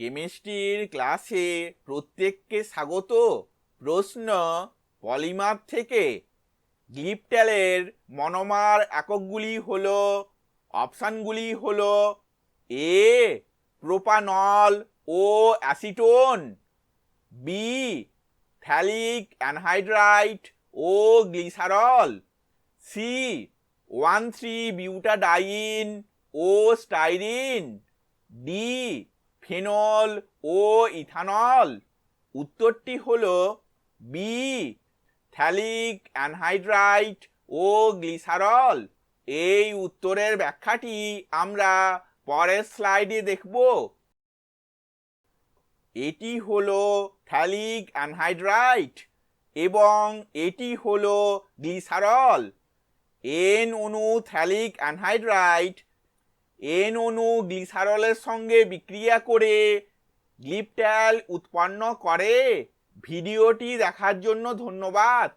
কেমিস্ট্রির ক্লাসে প্রত্যেককে স্বাগত প্রশ্ন পলিমার থেকে। গ্লিপটেলের মনোমার এককগুলি হল, অপশানগুলি হল এ, প্রোপানল ও অ্যাসিটোন, বি, ফ্যালিক অ্যানহাইড্রাইট ও glycerol, C, one three butadiene ও স্টাইরিন, ডি ফেনল ও ইথানল। উত্তরটি হল বি থ্যালিক অ্যানহাইড্রাইট ও গ্লিসারল। এই উত্তরের ব্যাখ্যাটি আমরা পরের স্লাইডে দেখব। এটি হলো থ্যালিক অ্যানহাইড্রাইট এবং এটি হলো গ্লিসারল। এন অণু থ্যালিক অ্যানহাইড্রাইট এন অণু গ্লিসারলের সঙ্গে বিক্রিয়া করে গ্লিপট্যাল উৎপন্ন করে। ভিডিওটি দেখার জন্য ধন্যবাদ।